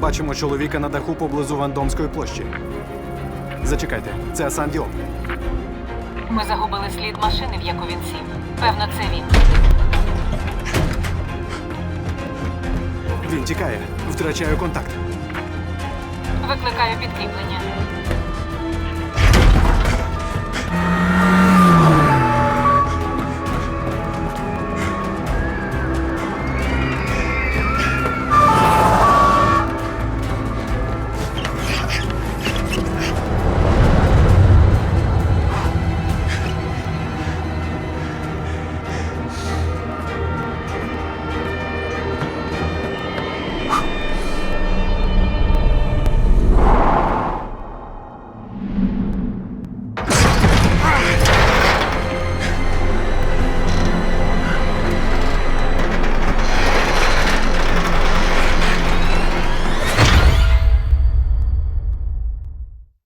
Бачимо чоловіка на даху поблизу Вандомської площі. Зачекайте, це Асан Діоп. Ми загубили слід машини, в яку він сів. Певно, це він. Він тікає. Втрачаю контакт. Викликаю підкріплення.